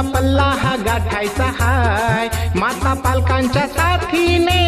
पल्ला हा गाठायचा हाय. माता पालकांच्या साथीने